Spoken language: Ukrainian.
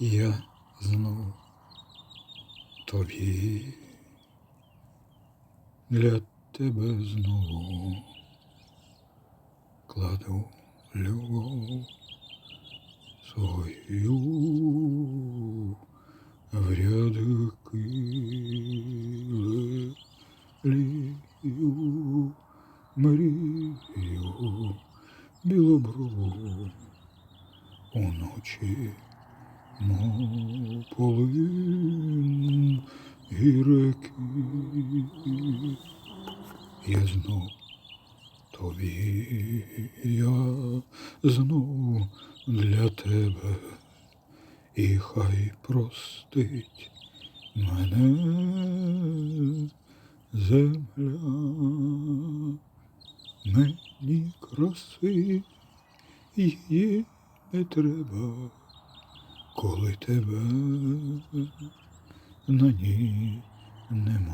я знов тобі. Для тебе знову кладу любов свою в рядки лелію мрію білоброву уночі, мов полин гірки, я знов тобі, я знов для тебе, і хай простить мене земля, мені краси її не треба, коли тебе на ній нема.